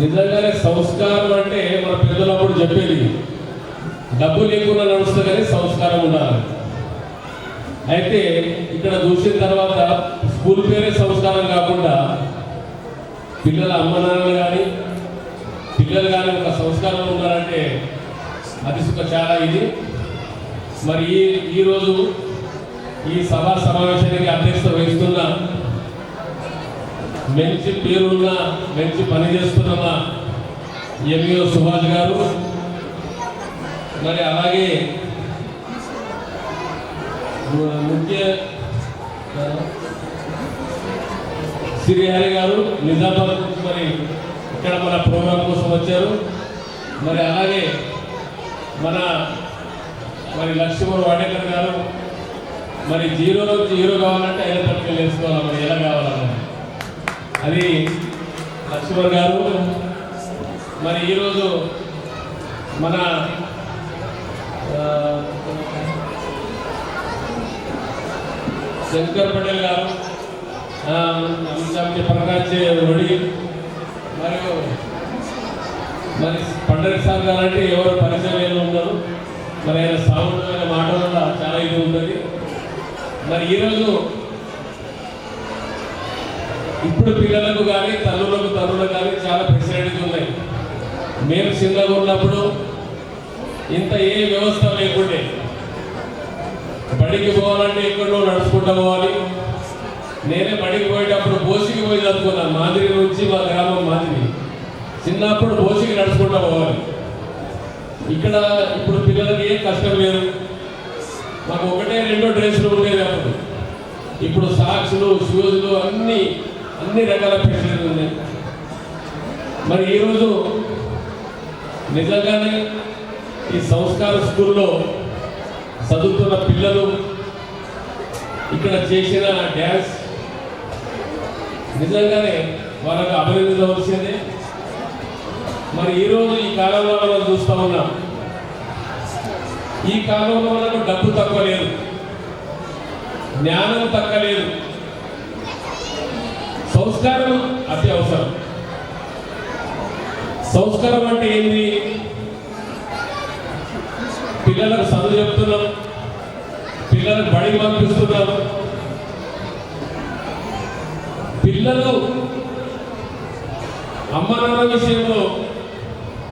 నిజంగానే సంస్కారం అంటే మన పెద్దలప్పుడు చెప్పేది డబ్బు లేకుండా నడుస్తుంది కానీ సంస్కారం ఉండాలి. అయితే ఇక్కడ చూసిన తర్వాత స్కూల్ పేరే సంస్కారం కాకుండా పిల్లల అమ్మ నాన్నలు కానీ పిల్లలు కానీ ఒక సంస్కారం ఉన్నారంటే అది ఒక చాలా ఇది. మరి ఈ ఈరోజు ఈ సభా సమావేశానికి అధ్యక్షత వహిస్తున్న మంచి పేరున్న మంచి పని చేస్తున్న మా ఎంఈఓ సుభాష్ గారు. మరి అలాగే ముఖ్య శ్రీహరి గారు నిజామాబాద్ నుంచి మరి ఇక్కడ మన ప్రోగ్రాం కోసం వచ్చారు. మరి అలాగే మన మరి లక్ష్మణ్ వాడేకర్ గారు మరి జీరో నుంచి హీరో కావాలంటే ఐదు పట్టుకెళ్ళి వేసుకోవాలి మరి ఎలా కావాలన్నది. అది లక్ష్మణ్ గారు మరి ఈరోజు మన శంకర్ పటేల్ గారు ఆ, అమితాబ్ ప్రకాష్ రెడ్డి మరియు మరి పండరి సార్ గారు అంటే ఎవరు పరిచయం లేని ఉన్నారు మరి ఆయన సౌండ్ ఆయన మాట వల్ల చాలా ఇది ఉంటుంది. మరి ఈరోజు ఇప్పుడు పిల్లలకు కానీ తల్లులకు తల్లులకు కానీ చాలా ఫెసిలిటీస్ ఉన్నాయి. మేము చిన్నగా ఉన్నప్పుడు ఇంత ఏ వ్యవస్థ లేకుండే. బడికి పోవాలంటే ఎక్కడో నడుచుకుంటూ పోవాలి. నేనే బడికి పోయేటప్పుడు బోసికి పోయి చదువుకున్నాను మాదిరి నుంచి మా గ్రామం మాదిరి. చిన్నప్పుడు బోసికి నడుచుకుంటూ పోవాలి. ఇక్కడ ఇప్పుడు పిల్లలకి ఏం కష్టం లేదు. మాకు ఒకటే రెండో డ్రెస్సులు ఉండేవి అప్పుడు. ఇప్పుడు సాక్స్లు షూస్లు అన్నీ అన్ని రకాల ఫెసిలిటీలు ఉన్నాయి. మరి ఈరోజు నిజంగానే ఈ సంస్కార స్కూల్లో చదువుతున్న పిల్లలు ఇక్కడ చేసిన డ్యాన్స్ నిజంగానే వాళ్ళకు అభినందించవలసిందే. మరి ఈరోజు ఈ కాలంలో మనం చూస్తూ ఉన్నాం. ఈ కాలంలో మనకు డబ్బు తక్కువ లేదు. జ్ఞానం తక్కువ లేదు. సంస్కారం అతి అవసరం. సంస్కారం అంటే ఏంది? పిల్లలకు చదువు చెప్తున్నాం పిల్లలకు బడికి పంపిస్తున్నాం. పిల్లలు అమ్మ నాన్న విషయంలో